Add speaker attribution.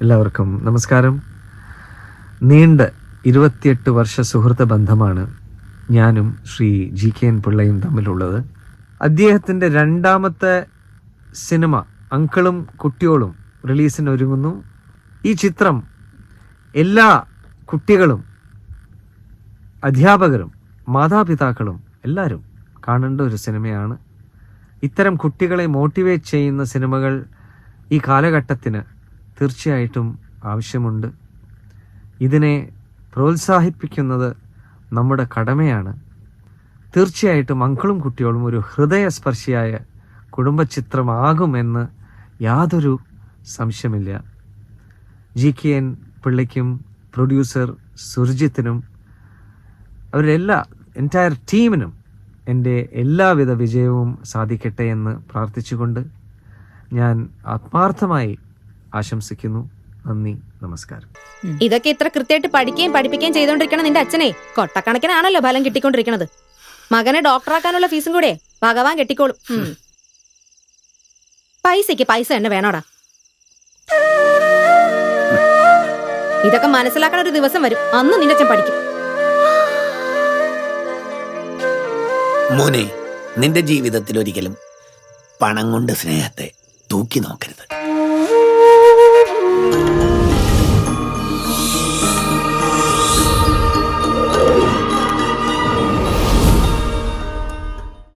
Speaker 1: എല്ലാവർക്കും നമസ്കാരം. നീണ്ട ഇരുപത്തിയെട്ട് വർഷ സുഹൃത്ത് ബന്ധമാണ് ഞാനും ശ്രീ ജി കെ എൻ പിള്ളയും തമ്മിലുള്ളത്. അദ്ദേഹത്തിന്റെ രണ്ടാമത്തെ സിനിമ അങ്കിളും കുട്ടിയോളും റിലീസിന് ഒരുങ്ങുന്നു. ഈ ചിത്രം എല്ലാ കുട്ടികളും അധ്യാപകരും മാതാപിതാക്കളും എല്ലാവരും കാണേണ്ട ഒരു സിനിമയാണ്. ഇത്തരം കുട്ടികളെ മോട്ടിവേറ്റ് ചെയ്യുന്ന സിനിമകൾ ഈ കാലഘട്ടത്തിന് തീർച്ചയായിട്ടും ആവശ്യമുണ്ട്. ഇതിനെ പ്രോത്സാഹിപ്പിക്കുന്നത് നമ്മുടെ കടമയാണ്. തീർച്ചയായിട്ടും അങ്കിളും കുട്ടികളും ഒരു ഹൃദയസ്പർശിയായ കുടുംബചിത്രമാകുമെന്ന് യാതൊരു സംശയമില്ല. ജി കെ എൻ പിള്ളയ്ക്കും പ്രൊഡ്യൂസർ സുർജിത്തിനും അവരുടെ എല്ലാ എന്റയർ ടീമിനും എന്റെ എല്ലാവിധ വിജയവും സാധിക്കട്ടെ എന്ന് പ്രാർത്ഥിച്ചുകൊണ്ട് ഞാൻ ആത്മാർത്ഥമായി ആശംസിക്കുന്നു. നന്ദി. നമസ്കാരം.
Speaker 2: ഇതൊക്കെ ഇത്ര കൃത്യമായിട്ട് പഠിക്കുകയും പഠിപ്പിക്കുകയും ചെയ്തോണ്ടിരിക്കണം നിന്റെ അച്ഛനെ കൊട്ടക്കണക്കിനാണല്ലോ ഫലം കിട്ടിക്കൊണ്ടിരിക്കണത്. മകനെ ഡോക്ടറാക്കാനുള്ള ഫീസും കൂടെ ഭഗവാൻ കെട്ടിക്കോളും. പൈസയ്ക്ക് പൈസക്ക് പൈസ തന്നെ വേണോടാ. ഇതൊക്കെ മനസ്സിലാക്കണ ഒരു ദിവസം വരും. അന്ന് നിന്റെ അച്ഛൻ പഠിക്കും.
Speaker 3: മോനെ നിന്റെ ജീവിതത്തിൽ ഒരിക്കലും പണം കൊണ്ട് സ്നേഹത്തെ തൂക്കി നോക്കരുത്.